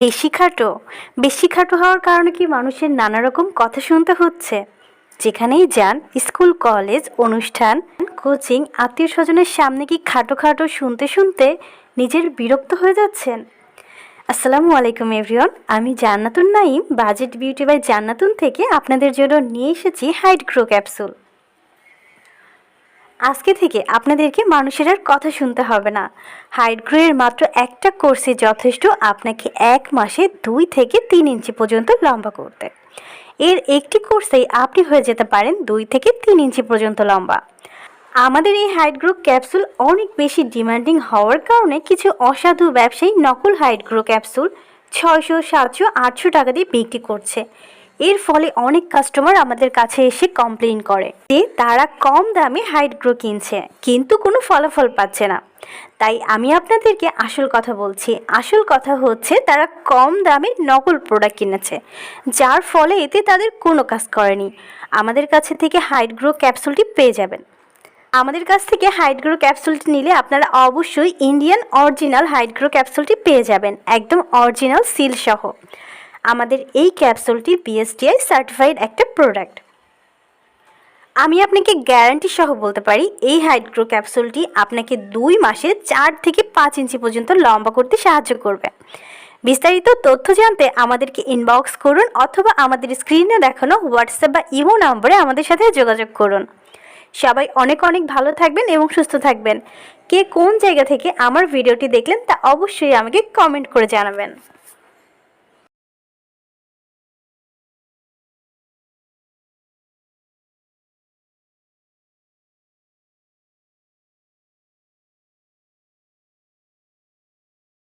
বেশি খাটো বেশি খাটো হওয়ার কারণে কি মানুষের নানা রকম কথা শুনতে হচ্ছে? যেখানেই যান, স্কুল, কলেজ, অনুষ্ঠান, কোচিং আত্মীয় স্বজনের সামনে কি খাটো খাটো শুনতে শুনতে নিজের বিরক্ত হয়ে যাচ্ছেন? আসসালামু আলাইকুম এভরিওয়ান আমি Jannatun Naim budget beauty by Jannatun থেকে আপনাদের জন্য নিয়ে এসেছি হাইট গ্রো ক্যাপসুল। আজকে থেকে আপনাদেরকে মানুষের আর কথা শুনতে হবে না। হাইট গ্রোয়ের মাত্র একটা কোর্সে যথেষ্ট আপনাকে এক মাসে দুই থেকে তিন ইঞ্চি পর্যন্ত লম্বা করতে। এর একটি কোর্সেই আপনি হয়ে যেতে পারেন দুই থেকে তিন ইঞ্চি পর্যন্ত লম্বা। আমাদের এই হাইট গ্রো ক্যাপসুল অনেক বেশি ডিমান্ডিং হওয়ার কারণে কিছু অসাধু ব্যবসায়ী নকল হাইট গ্রো ক্যাপসুল ছয়শো, সাতশো, আটশো টাকা দিয়ে বিক্রি করছে। এর ফলে অনেক কাস্টমার আমাদের কাছে এসে কমপ্লেন করে যে তারা কম দামে হাইট গ্রো কিনছে, কিন্তু কোনো ফলাফল পাচ্ছে না। তাই আমি আপনাদেরকে আসল কথা বলছি। আসল কথা হচ্ছে তারা কম দামে নকল প্রোডাক্ট কিনেছে, যার ফলে এতে তাদের কোনো কাজ করেনি। আমাদের কাছে থেকে হাইট গ্রো ক্যাপসুলটি পেয়ে যাবেন। আমাদের কাছ থেকে হাইট গ্রো ক্যাপসুলটি নিলে আপনারা অবশ্যই ইন্ডিয়ান অরিজিনাল হাইট গ্রো ক্যাপসুলটি পেয়ে যাবেন, একদম অরিজিনাল সিল সহ। আমাদের এই ক্যাপসুলটি বিএসটিআই সার্টিফাইড একটা প্রোডাক্ট আমি আপনাকে গ্যারান্টি সহ বলতে পারি, এই হাইট গ্রো ক্যাপসুলটি আপনাকে দুই মাসে চার থেকে পাঁচ ইঞ্চি পর্যন্ত লম্বা করতে সাহায্য করবে। বিস্তারিত তথ্য জানতে আমাদেরকে ইনবক্স করুন অথবা আমাদের স্ক্রিনে দেখানো হোয়াটসঅ্যাপ বা ইমো নম্বরে আমাদের সাথে যোগাযোগ করুন। সবাই অনেক অনেক ভালো থাকবেন এবং সুস্থ থাকবেন। কে কোন জায়গা থেকে আমার ভিডিওটি দেখলেন তা অবশ্যই আমাকে কমেন্ট করে জানাবেন।